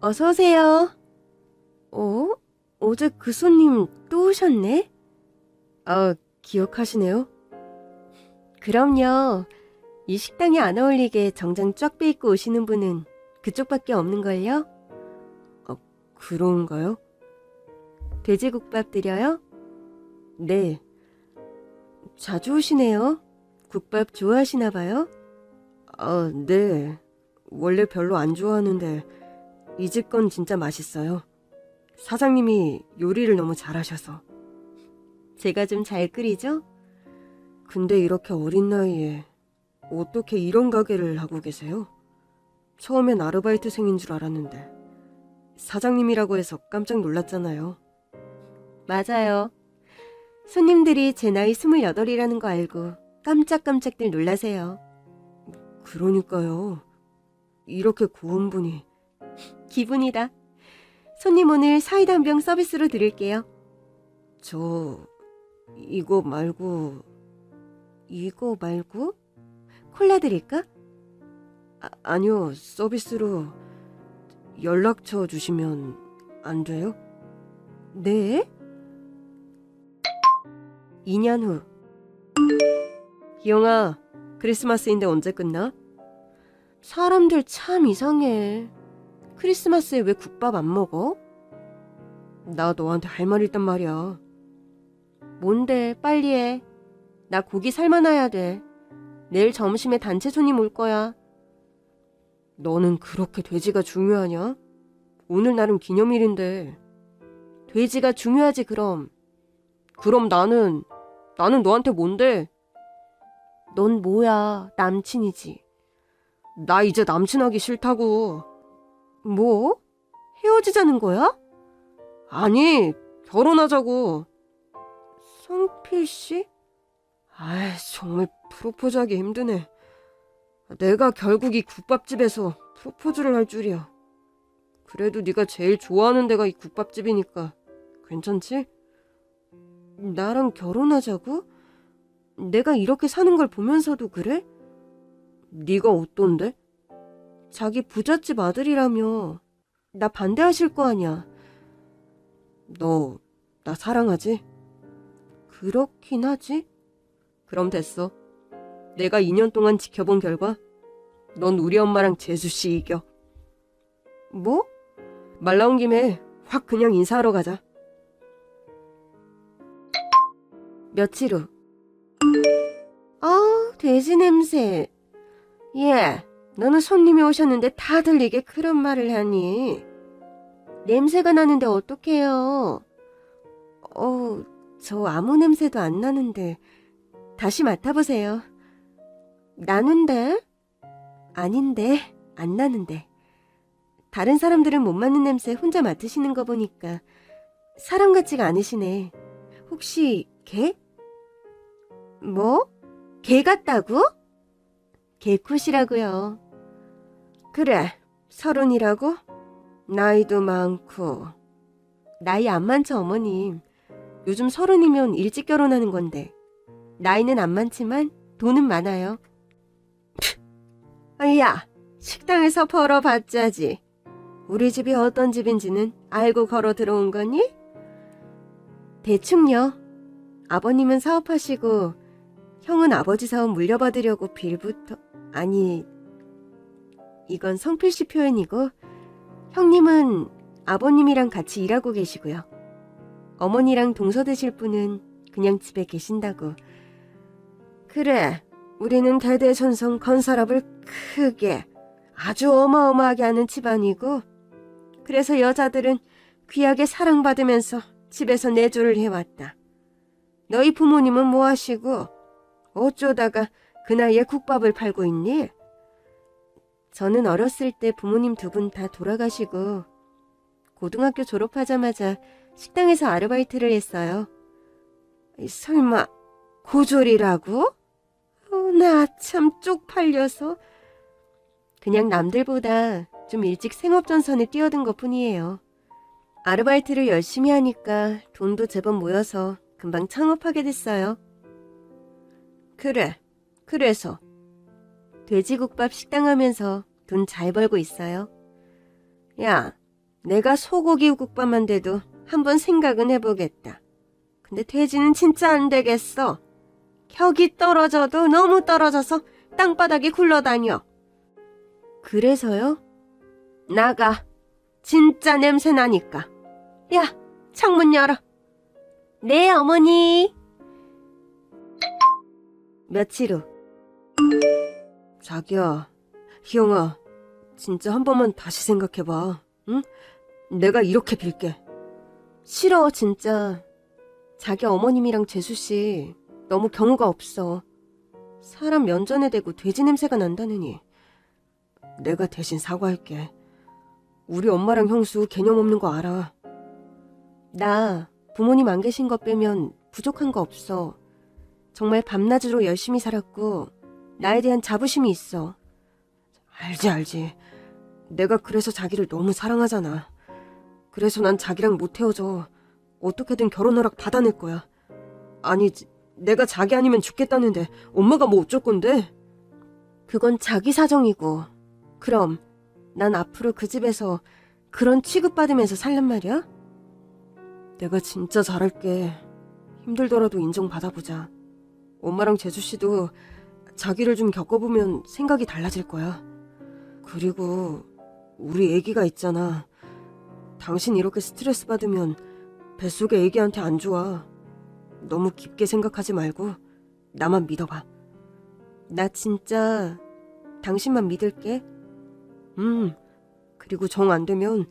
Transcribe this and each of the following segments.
어서 오세요. 어? 어제 그 손님 또 오셨네? 아, 기억하시네요? 그럼요. 이 식당에 안 어울리게 정장 쫙 빼입고 오시는 분은 그쪽밖에 없는걸요? 아, 그런가요? 돼지국밥 드려요? 네. 자주 오시네요. 국밥 좋아하시나 봐요? 아, 네. 원래 별로 안 좋아하는데 이 집 건 진짜 맛있어요. 사장님이 요리를 너무 잘하셔서. 제가 좀 잘 끓이죠? 근데 이렇게 어린 나이에 어떻게 이런 가게를 하고 계세요? 처음엔 아르바이트생인 줄 알았는데 사장님이라고 해서 깜짝 놀랐잖아요. 맞아요. 손님들이 제 나이 28이라는 거 알고 깜짝깜짝들 놀라세요. 그러니까요. 이렇게 고운 분이. 기분이다. 손님 오늘 사이다 한 병 서비스로 드릴게요. 저, 이거 말고, 이거 말고? 콜라 드릴까? 아, 아니요, 서비스로 연락처 주시면 안 돼요? 네? 2년 후. 기영아, 크리스마스인데 언제 끝나? 사람들 참 이상해. 크리스마스에 왜 국밥 안 먹어? 나 너한테 할말 있단 말이야. 뭔데, 빨리 해. 나 고기 삶아놔야 돼. 내일 점심에 단체 손님 올 거야. 너는 그렇게 돼지가 중요하냐? 오늘 나름 기념일인데. 돼지가 중요하지, 그럼. 그럼 나는, 나는 너한테 뭔데? 넌 뭐야, 남친이지. 나 이제 남친하기 싫다고. 뭐? 헤어지자는 거야? 아니, 결혼하자고. 성필 씨? 아이, 정말 프로포즈하기 힘드네. 내가 결국 이 국밥집에서 프로포즈를 할 줄이야. 그래도 네가 제일 좋아하는 데가 이 국밥집이니까 괜찮지? 나랑 결혼하자고? 내가 이렇게 사는 걸 보면서도 그래? 네가 어떤데? 자기 부잣집 아들이라며 나 반대하실 거 아니야. 너 나 사랑하지? 그렇긴 하지? 그럼 됐어. 내가 2년 동안 지켜본 결과 넌 우리 엄마랑 재수 씨 이겨. 뭐? 말 나온 김에 확 그냥 인사하러 가자. 며칠 후. 아, 돼지 냄새. 예, 너는 손님이 오셨는데 다 들리게 그런 말을 하니. 냄새가 나는데 어떡해요. 어, 저 아무 냄새도 안 나는데. 다시 맡아보세요. 나는데? 아닌데, 안 나는데. 다른 사람들은 못 맡는 냄새 혼자 맡으시는 거 보니까 사람 같지가 않으시네. 혹시 개? 뭐? 개 같다고? 개콧이라고요. 그래, 서른이라고? 나이도 많고. 나이 안 많죠, 어머님. 요즘 서른이면 일찍 결혼하는 건데. 나이는 안 많지만 돈은 많아요. 아야, 식당에서 벌어봤자지. 우리 집이 어떤 집인지는 알고 걸어 들어온 거니? 대충요. 아버님은 사업하시고 형은 아버지 사업 물려받으려고 빌부터 아니 이건 성필씨 표현이고 형님은 아버님이랑 같이 일하고 계시고요. 어머니랑 동서 되실 분은 그냥 집에 계신다고. 그래, 우리는 대대손손 건설업을 크게 아주 어마어마하게 하는 집안이고 그래서 여자들은 귀하게 사랑받으면서 집에서 내조를 해왔다. 너희 부모님은 뭐 하시고 어쩌다가 그 나이에 국밥을 팔고 있니? 저는 어렸을 때 부모님 두 분 다 돌아가시고 고등학교 졸업하자마자 식당에서 아르바이트를 했어요. 이, 설마 고졸이라고? 어, 나참 쪽팔려서 그냥 남들보다 좀 일찍 생업전선에 뛰어든 것 뿐이에요. 아르바이트를 열심히 하니까 돈도 제법 모여서 금방 창업하게 됐어요. 그래, 그래서 돼지국밥 식당 하면서 돈 잘 벌고 있어요. 야, 내가 소고기 국밥만 돼도 한번 생각은 해보겠다. 근데 돼지는 진짜 안 되겠어. 격이 떨어져도 너무 떨어져서 땅바닥에 굴러다녀. 그래서요? 나가. 진짜 냄새 나니까. 야, 창문 열어. 네, 어머니. 며칠 후. 자기야, 희영아, 진짜 한 번만 다시 생각해봐. 응? 내가 이렇게 빌게. 싫어, 진짜. 자기 어머님이랑 재수씨 너무 경우가 없어. 사람 면전에 대고 돼지 냄새가 난다느니. 내가 대신 사과할게. 우리 엄마랑 형수 개념 없는 거 알아. 나 부모님 안 계신 거 빼면 부족한 거 없어. 정말 밤낮으로 열심히 살았고 나에 대한 자부심이 있어. 알지 알지. 내가 그래서 자기를 너무 사랑하잖아. 그래서 난 자기랑 못 헤어져. 어떻게든 결혼 허락 받아낼 거야. 아니, 지- 내가 자기 아니면 죽겠다는데 엄마가 뭐 어쩔 건데? 그건 자기 사정이고. 그럼 난 앞으로 그 집에서 그런 취급받으면서 살란 말이야? 내가 진짜 잘할게. 힘들더라도 인정받아보자. 엄마랑 재수 씨도 자기를 좀 겪어보면 생각이 달라질 거야. 그리고 우리 애기가 있잖아. 당신 이렇게 스트레스 받으면 뱃속에 애기한테 안 좋아. 너무 깊게 생각하지 말고 나만 믿어봐. 나 진짜 당신만 믿을게. 음, 그리고 정 안 되면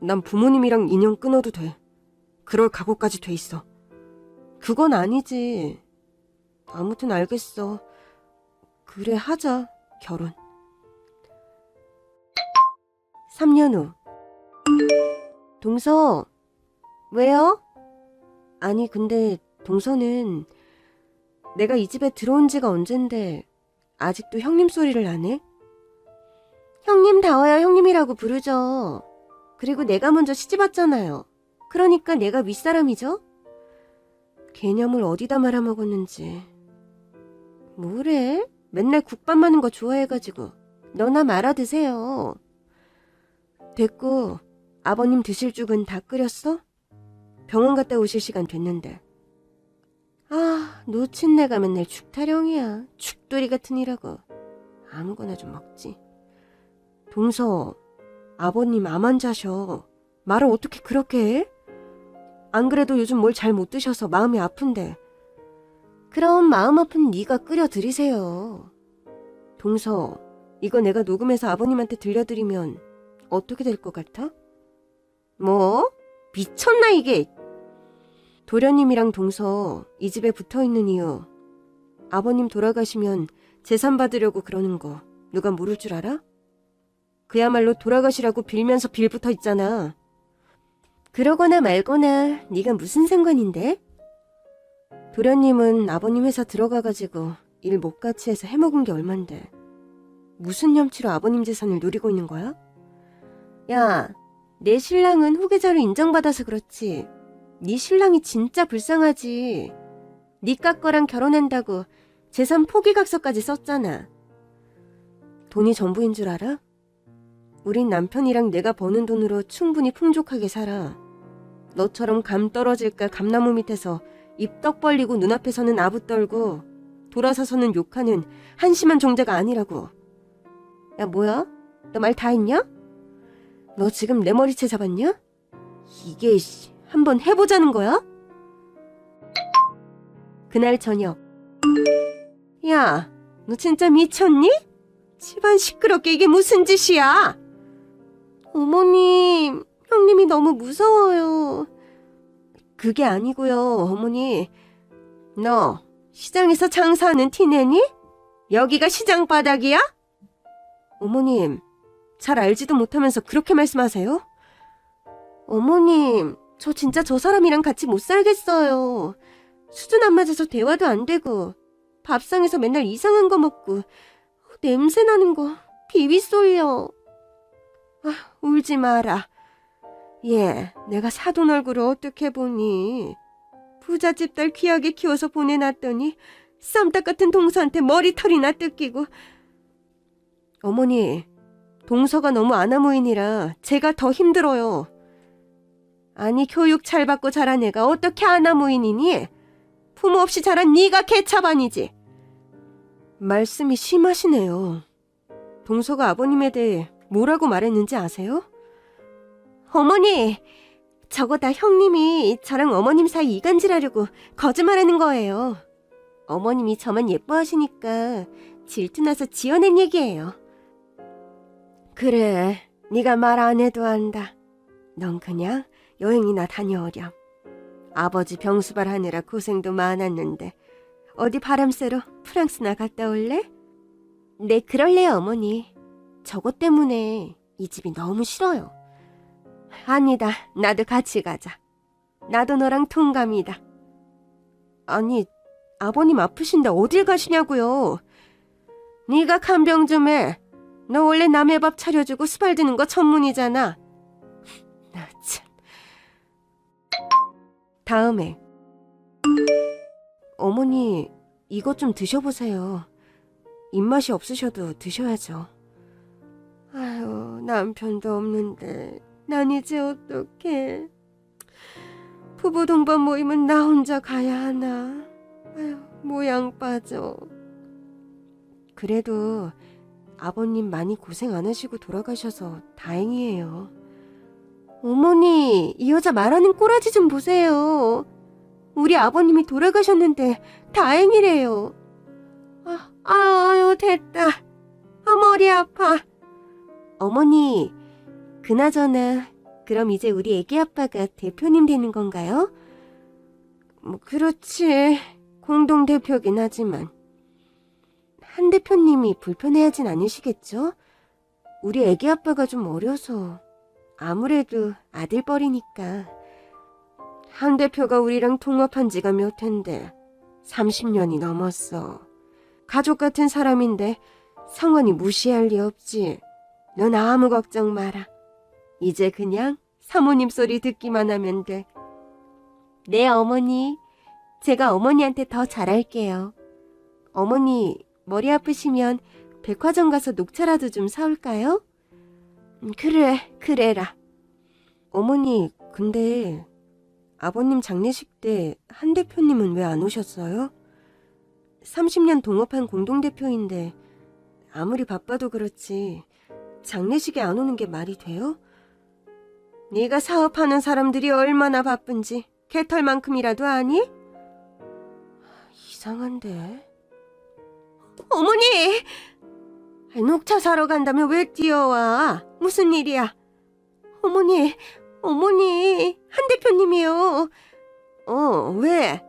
난 부모님이랑 인연 끊어도 돼. 그럴 각오까지 돼 있어. 그건 아니지. 아무튼 알겠어. 그래, 하자, 결혼. 3년 후. 동서, 왜요? 아니, 근데 동서는 내가 이 집에 들어온 지가 언젠데 아직도 형님 소리를 안 해? 형님 다워야 형님이라고 부르죠. 그리고 내가 먼저 시집 왔잖아요. 그러니까 내가 윗사람이죠? 개념을 어디다 말아먹었는지. 뭐래? 맨날 국밥 많은 거 좋아해가지고. 너나 말아 드세요. 됐고, 아버님 드실 죽은 다 끓였어? 병원 갔다 오실 시간 됐는데. 아, 놓친 내가 맨날 죽 타령이야. 죽돌이 같은 이라고. 아무거나 좀 먹지. 동서, 아버님 암 환자셔. 말을 어떻게 그렇게 해? 안 그래도 요즘 뭘 잘 못 드셔서 마음이 아픈데. 그럼 마음 아픈 네가 끓여 드리세요. 동서, 이거 내가 녹음해서 아버님한테 들려드리면 어떻게 될 것 같아? 뭐? 미쳤나 이게? 도련님이랑 동서 이 집에 붙어 있는 이유. 아버님 돌아가시면 재산 받으려고 그러는 거 누가 모를 줄 알아? 그야말로 돌아가시라고 빌면서 빌붙어 있잖아. 그러거나 말거나 네가 무슨 상관인데? 도련님은 아버님 회사 들어가가지고 일 못 같이 해서 해먹은 게 얼만데. 무슨 염치로 아버님 재산을 누리고 있는 거야? 야, 내 신랑은 후계자로 인정받아서 그렇지. 네 신랑이 진짜 불쌍하지. 니까 거랑 결혼한다고 재산 포기각서까지 썼잖아. 돈이 전부인 줄 알아? 우린 남편이랑 내가 버는 돈으로 충분히 풍족하게 살아. 너처럼 감 떨어질까 감나무 밑에서 입떡 벌리고 눈앞에서는 아부 떨고 돌아서서는 욕하는 한심한 종자가 아니라고. 야 뭐야? 너 말 다 했냐? 너 지금 내 머리채 잡았냐? 이게 씨, 한번 해보자는 거야? 그날 저녁. 야, 너 진짜 미쳤니? 집안 시끄럽게 이게 무슨 짓이야? 어머님, 형님이 너무 무서워요. 그게 아니고요, 어머니. 너 시장에서 장사하는 티내니? 여기가 시장 바닥이야? 어머님, 잘 알지도 못하면서 그렇게 말씀하세요? 어머님, 저 진짜 저 사람이랑 같이 못 살겠어요. 수준 안 맞아서 대화도 안 되고, 밥상에서 맨날 이상한 거 먹고, 냄새 나는 거, 비비 쏠려. 아, 울지 마라. 예, 내가 사돈 얼굴을 어떻게 보니. 부잣집 딸 귀하게 키워서 보내놨더니, 쌈딱 같은 동서한테 머리털이나 뜯기고. 어머니, 동서가 너무 아나무인이라 제가 더 힘들어요. 아니 교육 잘 받고 자란 애가 어떻게 아나무인이니? 부모 없이 자란 네가 개차반이지. 말씀이 심하시네요. 동서가 아버님에 대해 뭐라고 말했는지 아세요? 어머니, 저거 다 형님이 저랑 어머님 사이 이간질하려고 거짓말하는 거예요. 어머님이 저만 예뻐하시니까 질투나서 지어낸 얘기예요. 그래, 네가 말 안 해도 안다. 넌 그냥 여행이나 다녀오렴. 아버지 병수발 하느라 고생도 많았는데 어디 바람 쐬러 프랑스나 갔다 올래? 네, 그럴래요, 어머니. 저것 때문에 이 집이 너무 싫어요. 아니다, 나도 같이 가자. 나도 너랑 통감이다. 아니, 아버님 아프신데 어딜 가시냐고요? 네가 간병 좀 해. 너 원래 남의 밥 차려주고 수발 드는 거 전문이잖아. 나 참. 다음에 어머니 이것 좀 드셔보세요. 입맛이 없으셔도 드셔야죠. 아유 남편도 없는데 난 이제 어떡해. 부부 동반 모임은 나 혼자 가야 하나. 아유 모양 빠져. 그래도 아버님 많이 고생 안 하시고 돌아가셔서 다행이에요. 어머니, 이 여자 말하는 꼬라지 좀 보세요. 우리 아버님이 돌아가셨는데 다행이래요. 아, 아유, 됐다. 아, 머리 아파. 어머니, 그나저나, 그럼 이제 우리 애기 아빠가 대표님 되는 건가요? 뭐, 그렇지. 공동 대표긴 하지만. 한 대표님이 불편해하진 않으시겠죠? 우리 애기 아빠가 좀 어려서. 아무래도 아들뻘이니까. 한 대표가 우리랑 통합한 지가 몇 텐데 30년이 넘었어. 가족 같은 사람인데 성원이 무시할 리 없지. 넌 아무 걱정 마라. 이제 그냥 사모님 소리 듣기만 하면 돼. 네, 어머니. 제가 어머니한테 더 잘할게요. 어머니, 머리 아프시면 백화점 가서 녹차라도 좀 사올까요? 음, 그래, 그래라. 어머니, 근데 아버님 장례식 때 한 대표님은 왜 안 오셨어요? 30년 동업한 공동대표인데 아무리 바빠도 그렇지 장례식에 안 오는 게 말이 돼요? 네가 사업하는 사람들이 얼마나 바쁜지 개털만큼이라도 아니? 이상한데. 어머니! 녹차 사러 간다면 왜 뛰어와? 무슨 일이야? 어머니, 어머니, 한 대표님이요. 어, 왜?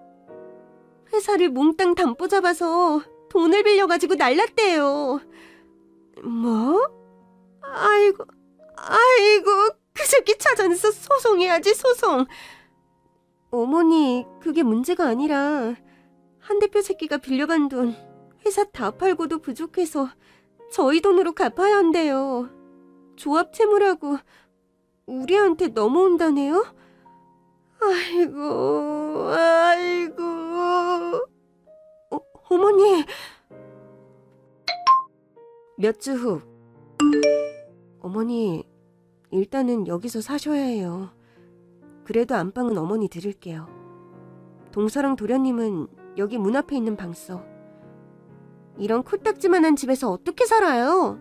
회사를 몽땅 담보 잡아서 돈을 빌려가지고 날랐대요. 뭐? 아이고, 아이고, 그 새끼 찾아내서 소송해야지, 소송. 어머니, 그게 문제가 아니라, 한 대표 새끼가 빌려간 돈, 회사 다 팔고도 부족해서 저희 돈으로 갚아야 한대요. 조합 채무라고 우리한테 넘어온다네요? 아이고, 아이고. 어, 어머니. 몇 주 후. 어머니, 일단은 여기서 사셔야 해요. 그래도 안방은 어머니 드릴게요. 동서랑 도련님은 여기 문 앞에 있는 방 써. 이런 코딱지만한 집에서 어떻게 살아요?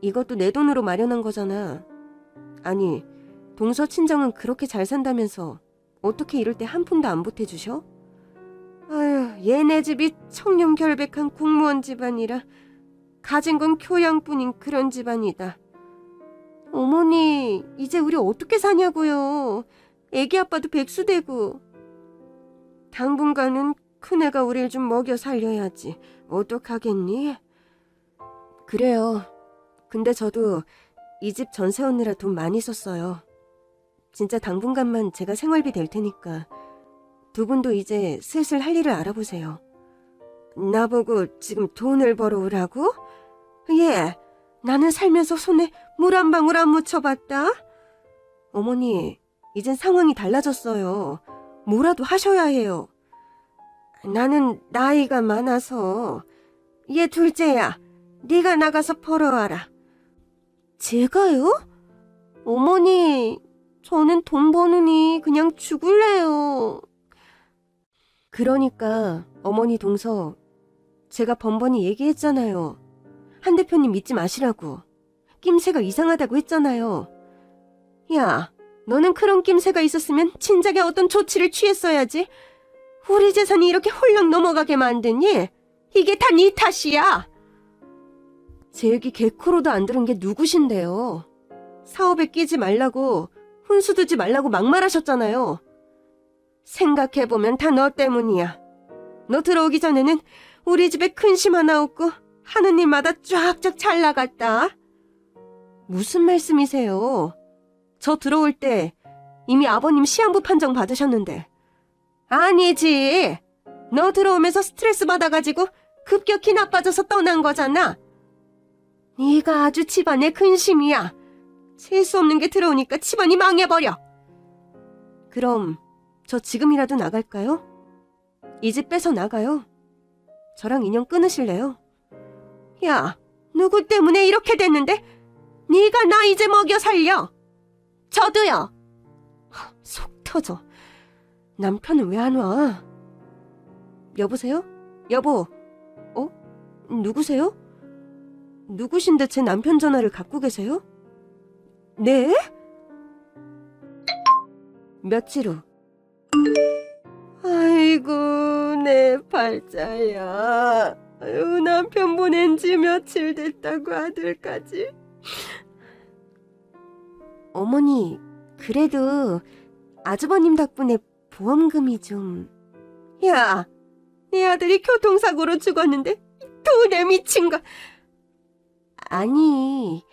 이것도 내 돈으로 마련한 거잖아. 아니, 동서 친정은 그렇게 잘 산다면서 어떻게 이럴 때 한 푼도 안 보태주셔? 아휴, 얘네 집이 청렴결백한 공무원 집안이라 가진 건 교양뿐인 그런 집안이다. 어머니, 이제 우리 어떻게 사냐고요. 애기 아빠도 백수되고. 당분간은 큰애가 우릴 좀 먹여 살려야지. 어떡하겠니? 그래요. 근데 저도 이 집 전세 오느라 돈 많이 썼어요. 진짜 당분간만 제가 생활비 될 테니까 두 분도 이제 슬슬 할 일을 알아보세요. 나보고 지금 돈을 벌어오라고? 예, 나는 살면서 손에 물 한 방울 안 묻혀봤다. 어머니, 이젠 상황이 달라졌어요. 뭐라도 하셔야 해요. 나는 나이가 많아서 얘 둘째야 네가 나가서 벌어와라 제가요? 어머니, 저는 돈 버느니 그냥 죽을래요. 그러니까 어머니 동서 제가 번번이 얘기했잖아요. 한 대표님 믿지 마시라고. 낌새가 이상하다고 했잖아요. 야, 너는 그런 낌새가 있었으면 진작에 어떤 조치를 취했어야지. 우리 재산이 이렇게 홀랑 넘어가게 만드니? 이게 다 네 탓이야. 제 얘기 개코로도 안 들은 게 누구신데요. 사업에 끼지 말라고, 훈수 두지 말라고 막말하셨잖아요. 생각해보면 다 너 때문이야. 너 들어오기 전에는 우리 집에 큰 심 하나 없고 하는 일마다 쫙쫙 잘 나갔다. 무슨 말씀이세요? 저 들어올 때 이미 아버님 시한부 판정 받으셨는데. 아니지. 너 들어오면서 스트레스 받아가지고 급격히 나빠져서 떠난 거잖아. 네가 아주 집안의 근심이야. 재수 없는 게 들어오니까 집안이 망해버려. 그럼 저 지금이라도 나갈까요? 이 집 빼서 나가요. 저랑 인연 끊으실래요? 야, 누구 때문에 이렇게 됐는데? 네가 나 이제 먹여 살려. 저도요. 하, 속 터져. 남편은 왜 안 와? 여보세요? 여보. 어? 누구세요? 누구신데 제 남편 전화를 갖고 계세요? 네? 며칠 후. 아이고, 내 팔자야. 아유, 남편 보낸 지 며칠 됐다고 아들까지. 어머니, 그래도 아주버님 덕분에 보험금이 좀. 야, 내 아들이 교통사고로 죽었는데 돈에 미친 거. 아니,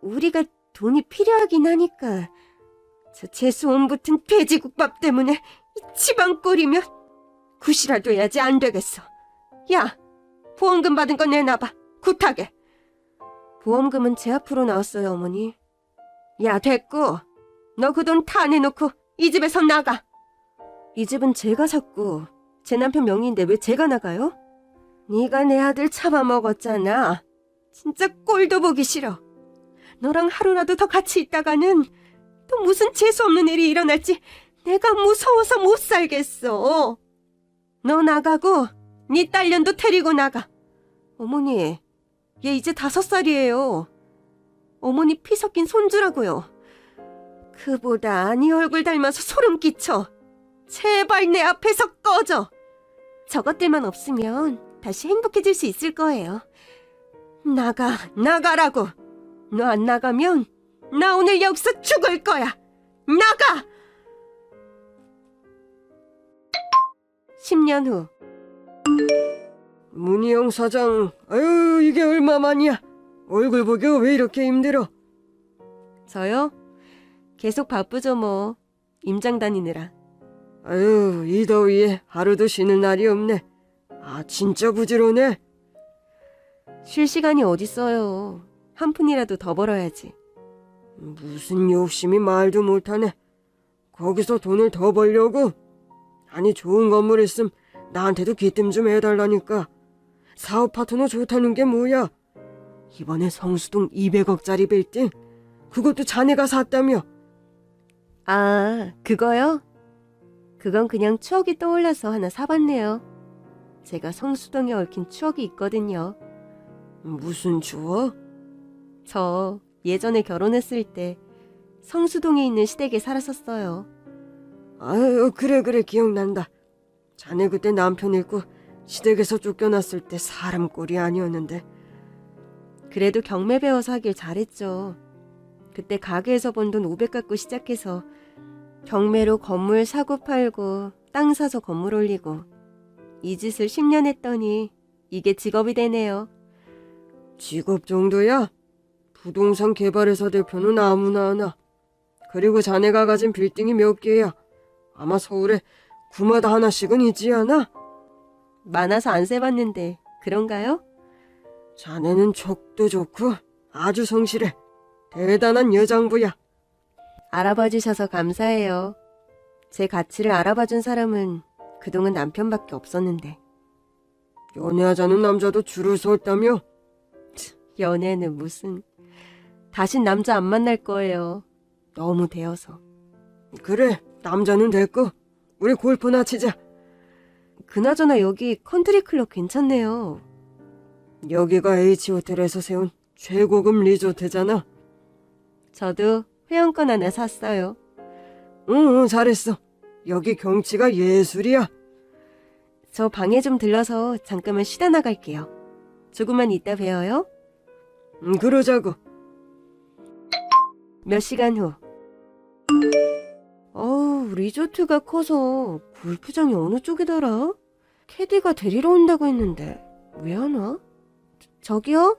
우리가 돈이 필요하긴 하니까. 저 재수온 붙은 돼지국밥 때문에 이 집안 꼴이면 굿이라도 해야지 안 되겠어. 야, 보험금 받은 거 내놔봐. 굿하게. 보험금은 제 앞으로 나왔어요, 어머니. 야, 됐고. 너 그 돈다 내놓고 이 집에서 나가. 이 집은 제가 샀고 제 남편 명의인데 왜 제가 나가요? 네가 내 아들 잡아먹었잖아. 진짜 꼴도 보기 싫어. 너랑 하루라도 더 같이 있다가는 또 무슨 재수 없는 일이 일어날지 내가 무서워서 못 살겠어. 너 나가고 네 딸년도 데리고 나가. 어머니, 얘 이제 다섯 살이에요. 어머니 피 섞인 손주라고요. 그보다 네 얼굴 닮아서 소름 끼쳐. 제발 내 앞에서 꺼져. 저것들만 없으면 다시 행복해질 수 있을 거예요. 나가, 나가라고. 너 안 나가면 나 오늘 여기서 죽을 거야. 나가! 10년 후. 문희영 사장, 아유, 이게 얼마만이야? 얼굴 보기가 왜 이렇게 힘들어? 저요? 계속 바쁘죠 뭐. 임장 다니느라. 아유, 이 더위에 하루도 쉬는 날이 없네. 아, 진짜 부지런해. 쉴 시간이 어딨어요. 한 푼이라도 더 벌어야지. 무슨 욕심이 말도 못하네. 거기서 돈을 더 벌려고? 아니, 좋은 건물 있음 나한테도 기뜸 좀 해달라니까. 사업 파트너 좋다는 게 뭐야? 이번에 성수동 200억짜리 빌딩? 그것도 자네가 샀다며? 아, 그거요? 그건 그냥 추억이 떠올라서 하나 사봤네요. 제가 성수동에 얽힌 추억이 있거든요. 무슨 추억? 저 예전에 결혼했을 때 성수동에 있는 시댁에 살았었어요. 아유, 그래, 그래, 기억난다. 자네 그때 남편 잃고 시댁에서 쫓겨났을 때 사람 꼴이 아니었는데. 그래도 경매 배워서 하길 잘했죠. 그때 가게에서 번 돈 500 갖고 시작해서 경매로 건물 사고 팔고 땅 사서 건물 올리고 이 짓을 10년 했더니 이게 직업이 되네요. 직업 정도야? 부동산 개발회사 대표는 아무나 하나. 그리고 자네가 가진 빌딩이 몇 개야? 아마 서울에 구마다 하나씩은 있지 않아? 많아서 안 세봤는데 그런가요? 자네는 촉도 좋고 아주 성실해. 대단한 여장부야. 알아봐 주셔서 감사해요. 제 가치를 알아봐 준 사람은 그동안 남편밖에 없었는데 연애하자는 남자도 줄을 섰다며? 연애는 무슨 다신 남자 안 만날 거예요. 너무 되어서. 그래, 남자는 됐고, 우리 골프나 치자. 그나저나 여기 컨트리 클럽 괜찮네요. 여기가 H호텔에서 세운 최고급 리조트잖아. 저도 회원권 하나 샀어요. 응, 응, 잘했어. 여기 경치가 예술이야. 저 방에 좀 들러서 잠깐만 쉬다 나갈게요. 조금만 이따 봬요. 응, 그러자고. 몇 시간 후. 리조트가 커서 골프장이 어느 쪽이더라? 캐디가 데리러 온다고 했는데 왜 안 와? 저, 기요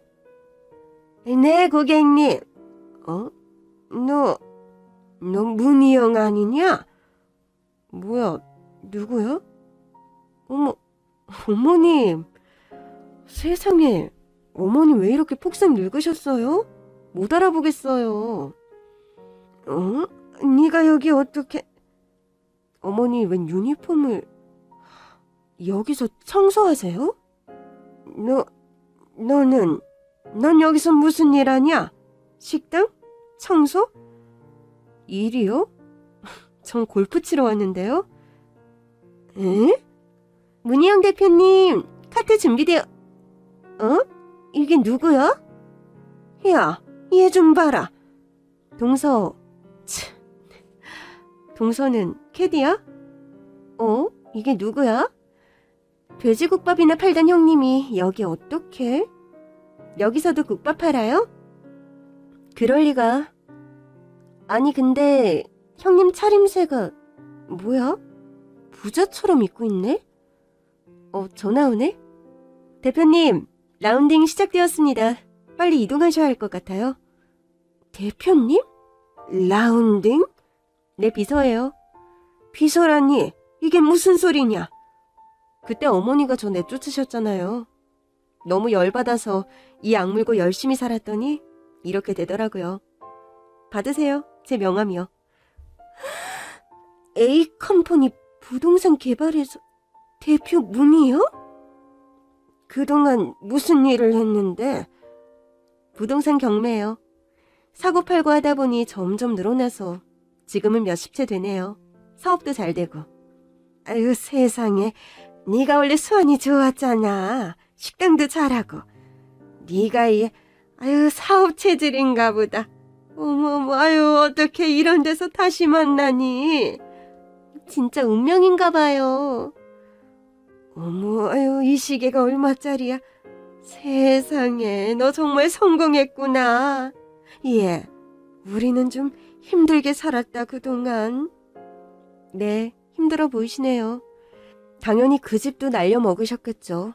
네, 고객님. 어? 너, 너 문희영 아니냐? 뭐야, 누구야? 어머, 어머님. 세상에, 어머님 왜 이렇게 폭삭 늙으셨어요? 못 알아보겠어요. 어? 네가 여기 어떻게... 어머니 웬 유니폼을... 여기서 청소하세요? 너... 너는... 넌 여기서 무슨 일 하냐? 식당? 청소? 일이요? 전 골프 치러 왔는데요. 에? 문희영 대표님, 카트 준비되어... 어? 이게 누구야? 야, 얘 좀 봐라. 동서, 참. 동서는 캐디야? 어? 이게 누구야? 돼지국밥이나 팔던 형님이 여기 어떻게? 여기서도 국밥 팔아요? 그럴 리가. 아니 근데 형님 차림새가 뭐야? 부자처럼 입고 있네? 어, 전화 오네? 대표님, 라운딩 시작되었습니다. 빨리 이동하셔야 할 것 같아요. 대표님? 라운딩? 내 비서예요. 비서라니, 이게 무슨 소리냐? 그때 어머니가 저 내쫓으셨잖아요. 너무 열받아서 이 악물고 열심히 살았더니 이렇게 되더라고요. 받으세요. 제 명함이요. A 컴퍼니 부동산 개발에서 대표 문이요? 그동안 무슨 일을 했는데 부동산 경매요. 사고 팔고 하다 보니 점점 늘어나서 지금은 몇십 채 되네요. 사업도 잘 되고. 아유 세상에 네가 원래 수완이 좋았잖아. 식당도 잘하고. 네가 이 아유 사업 체질인가 보다. 어머머 아유 어떻게 이런 데서 다시 만나니. 진짜 운명인가 봐요. 어머 아유 이 시계가 얼마짜리야. 세상에, 너 정말 성공했구나. 예, 우리는 좀 힘들게 살았다, 그동안. 네, 힘들어 보이시네요. 당연히 그 집도 날려 먹으셨겠죠.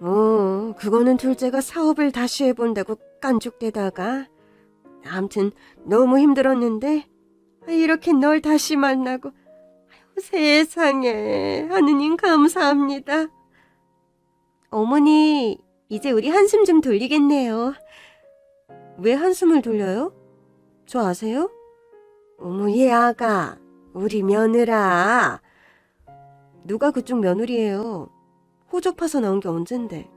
어, 그거는 둘째가 사업을 다시 해본다고 깐죽대다가. 아무튼 너무 힘들었는데, 아, 이렇게 널 다시 만나고, 세상에, 하느님 감사합니다. 어머니, 이제 우리 한숨 좀 돌리겠네요. 왜 한숨을 돌려요? 저 아세요? 어머, 얘 아가, 우리 며느라. 누가 그쪽 며느리예요? 호적 파서 나온 게 언젠데.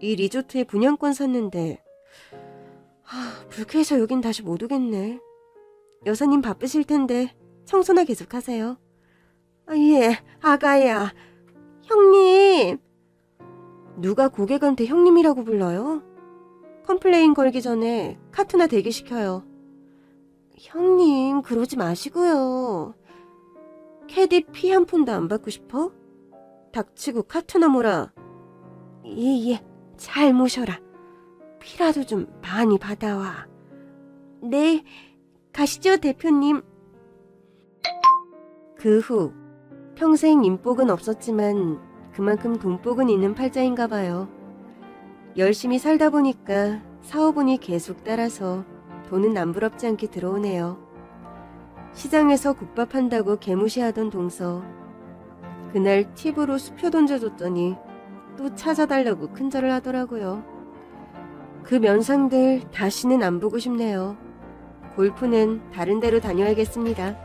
이 리조트에 분양권 샀는데, 하, 불쾌해서 여긴 다시 못 오겠네. 여사님 바쁘실 텐데, 청소나 계속하세요. 아, 예, 아가야. 형님. 누가 고객한테 형님이라고 불러요? 컴플레인 걸기 전에 카트나 대기시켜요. 형님, 그러지 마시고요. 캐디 피 한 푼도 안 받고 싶어? 닥치고 카트나 몰아. 예, 예, 잘 모셔라. 피라도 좀 많이 받아와. 네, 가시죠, 대표님. 그 후, 평생 인복은 없었지만 그만큼 돈복은 있는 팔자인가 봐요. 열심히 살다 보니까 사업운이 계속 따라서 돈은 남부럽지 않게 들어오네요. 시장에서 국밥 한다고 개무시하던 동서. 그날 팁으로 수표 던져줬더니 또 찾아달라고 큰절을 하더라고요. 그 면상들 다시는 안 보고 싶네요. 골프는 다른 데로 다녀야겠습니다.